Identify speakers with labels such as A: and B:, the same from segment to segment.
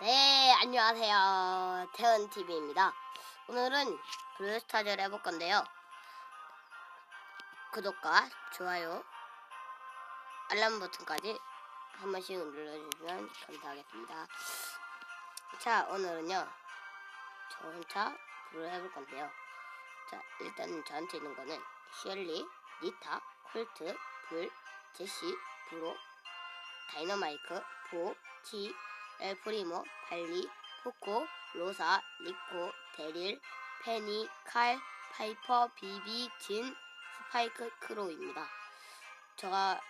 A: 네, 안녕하세요. 태연TV입니다. 오늘은 블루스타즈를 해볼 건데요. 구독과 좋아요, 알람 버튼까지 한 번씩 눌러주시면 감사하겠습니다. 자, 오늘은요. 저 혼자 블루를 해볼 건데요. 자, 일단 저한테 있는 거는 셸리, 니타, 콜트, 불, 제시, 브로, 다이너마이크, 보, 티, 엘프리모, 발리, 포코, 로사, 리코, 데릴, 페니, 칼, 파이퍼, 비비, 진, 스파이크, 크로입니다. 제가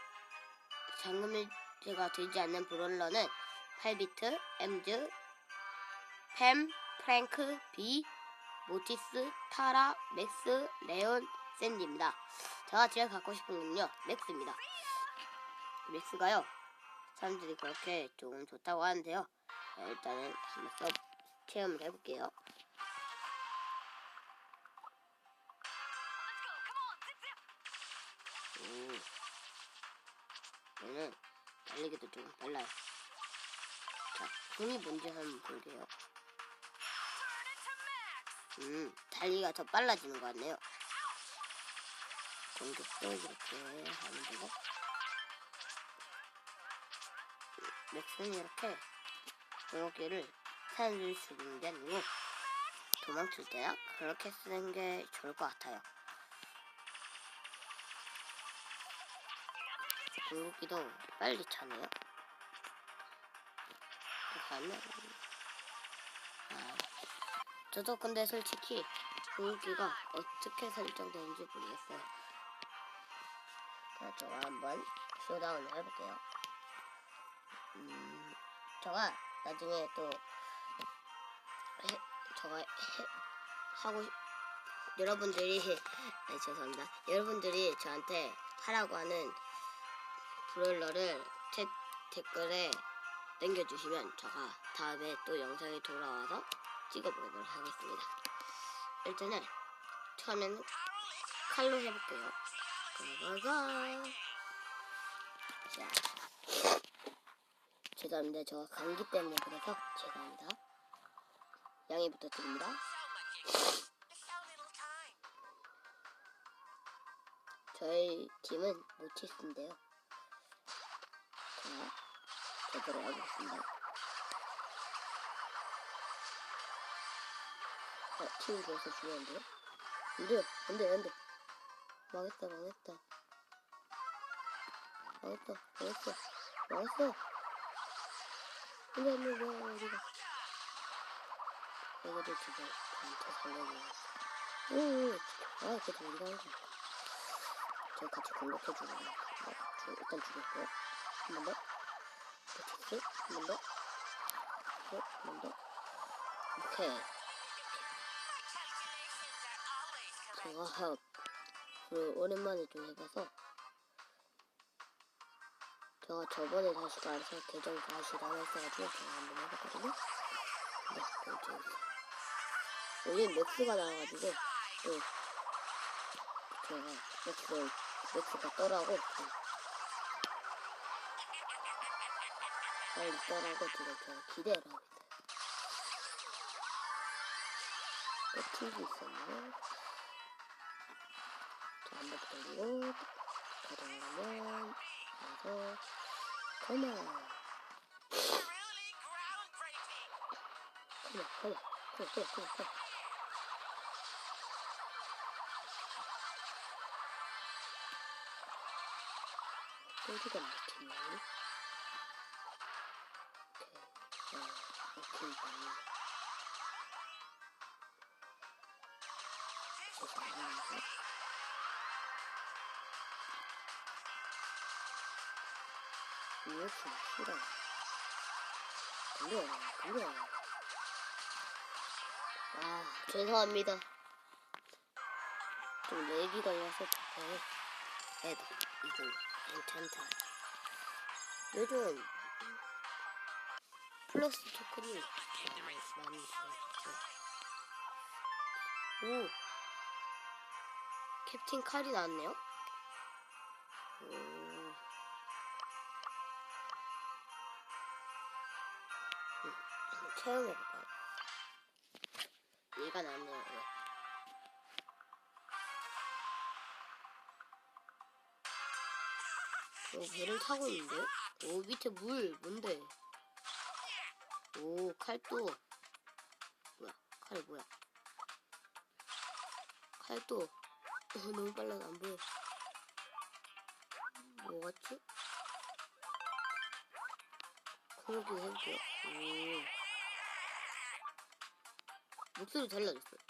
A: 잠금제가 되지 않는 브롤러는 8비트, 엠즈, 팸, 프랭크, 비, 모티스, 타라, 맥스, 레온, 샌디입니다. 제가 제일 갖고 싶은 건요, 맥스입니다. 맥스가요, 사람들이 그렇게 조금 좋다고 하는데요. 자, 일단은 한번 써 체험을 해볼게요. 오, 얘는 달리기도 조금 빨라요. 자, 힘이 뭔지 한번 볼게요. 음, 달리기가 더 빨라지는 것 같네요. 공격도 이렇게 하면 되고. 맥스는 이렇게 번호기를 사용할 수 있는 게 아니고 도망칠 때나 그렇게 쓰는 게 좋을 것 같아요. 궁극기도 빨리 차네요. 그러면 아, 저도 근데 솔직히 궁극기가 어떻게 설정되는지 모르겠어요. 그래서 한번 쇼다운을 해볼게요. 음, 저가 나중에 또 해, 저가 해, 하고 싶- 여러분들이 네, 죄송합니다. 여러분들이 저한테 하라고 하는 브롤러를 태, 댓글에 남겨주시면 제가 다음에 또 영상이 돌아와서 찍어보도록 하겠습니다. 일단은 처음에는 칼로 해볼게요. 가가가 자. 죄송합니다. 저 감기 때문에 그래서 죄송합니다. 양해 부탁드립니다. 저희 팀은 모티스인데요. 자, 제대로 해보겠습니다. 어, 팀이 벌써 중요한데요? 안 돼, 안 돼, 안 돼. 망했다, 망했다. 망했다, 망했어, 망했어. 안돼 안돼 뭐야 어디가 이거를 지금 저한테 살려줘야 오오 아 그래도 어디 가는 거야 제가 같이 공격해주고 네, 주, 일단 죽였고요. 한 번 더. 그치스 한번 더. 네, 한번 더. 오케이. 제가 그 오랜만에 좀 해봐서 제가 저번에 다시 가서 계정 다시 나왔어가지고 제가 한번 해봤거든요. 네, 그럼 재밌어요. 여기 맥스가 나와가지고 또 제가 맥스 맥스가 떠라고 좀 빨리 떠라고 지금 제가 기대를 하고 있어요. 또 TV 있었네요. 자, 한번 돌리고 가져가면 그래서 Come on. Come on, come on. Come on, come on, come on, come on. 어디가 막히니? 오케이. 어, 막힌다. 죄송합니다. 이렇게 싫어. 들려, 들려. 아, 죄송합니다. 좀 렉이 걸려서 그래요. 애도, 이건 괜찮다. 요즘 플러스 토큰이 많이 있어요. 오, 캡틴 칼이 나왔네요. 오. 체험해볼까요? 얘가 낫네요. 예. 오, 배를 타고 있는데요? 오, 밑에 물, 뭔데? 오, 칼도. 뭐야, 칼이 뭐야? 칼도. 어, 너무 빨라서 안 보여. 뭐 같지? 공격도 해볼게요. 오. 목소리 달라졌어요.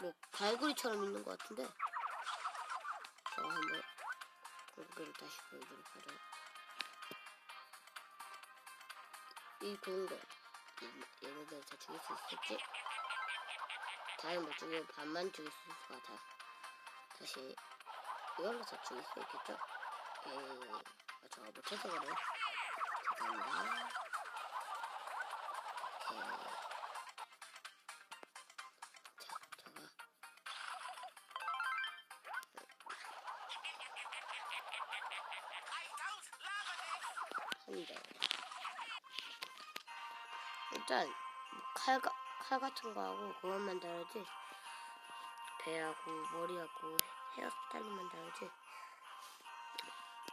A: 뭐, 갈고리처럼 있는 것 같은데? 자, 한번 고개를 다시 보여드릴 거예요. 이 좋은 거. 얘- 얘네들 다 죽일 수 있을지? 다른 못 죽이면 반만 죽일 수 있을 것 같아요. 다시 이걸로 다 죽일 수 있겠죠? 에이, 아, 저거 못해서 그래 한 대. 일단 뭐 칼, 가- 칼 같은 거 하고 그것 만들어야지. 배하고 머리하고 헤어스타일 만들어야지.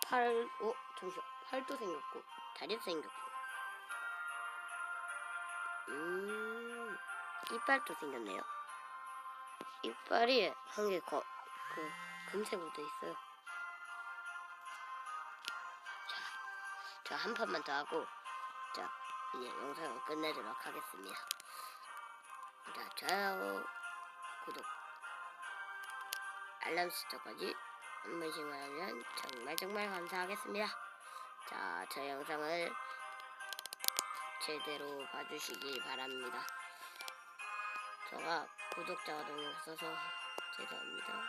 A: 팔, 어? 잠시만. 팔도 생겼고 다리도 생겼고. 음 이빨도 생겼네요. 이빨이 한 개 거, 그 금색으로 돼 있어요 자한 판만 더 하고 자 이제 영상을 끝내도록 하겠습니다. 자 좋아요, 구독, 알람 설정까지 한 번씩만 하면 정말 정말 감사하겠습니다. 자, 저 영상을 제대로 봐주시기 바랍니다. 제가 구독자가 너무 없어서 죄송합니다.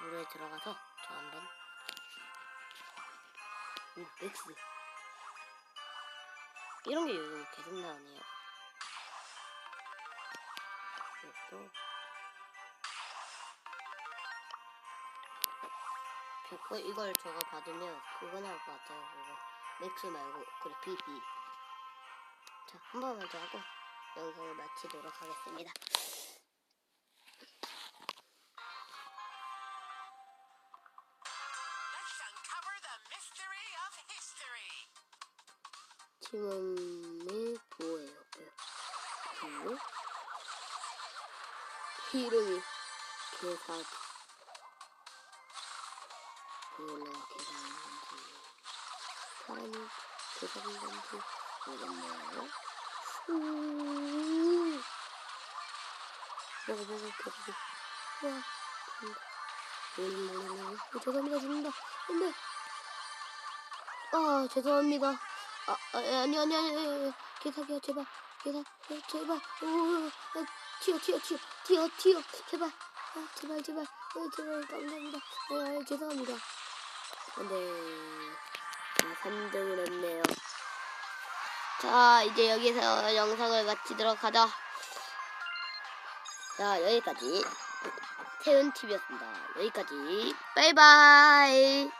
A: 물에 들어가서 저 한번 오, 맥스. 이런 게 요즘 계속 나오네요. 또 벽고 이걸 저가 받으면 그거 나올 것 같아요. 그거 맥스 말고 그래 비비. 자, 한 번만 더 하고 영상을 마치도록 하겠습니다. 팀원의 보호예요. 그리고 이름이 계산. 몰라 계산인 건지 사람이 건지 모르겠네요. 음. 뭐가 뭐가 계산이. 와, 죽는다. 음, 어, 죄송합니다, 죽는다. 안 돼. 아, 죄송합니다. 아, 아, 아니, 아니, 아니, 아니, 계산이야, 제발. 계산, 어, 제발. 오, 아, 튀어, 튀어, 튀어, 튀어, 튀어, 제발. 아, 제발, 제발. 어, 제발, 감사합니다. 아, 아, 죄송합니다. 안 돼. 아, 3등을 했네요. 자, 이제 여기서 영상을 마치도록 하자. 자, 여기까지. 태은TV였습니다. 여기까지. 바이바이.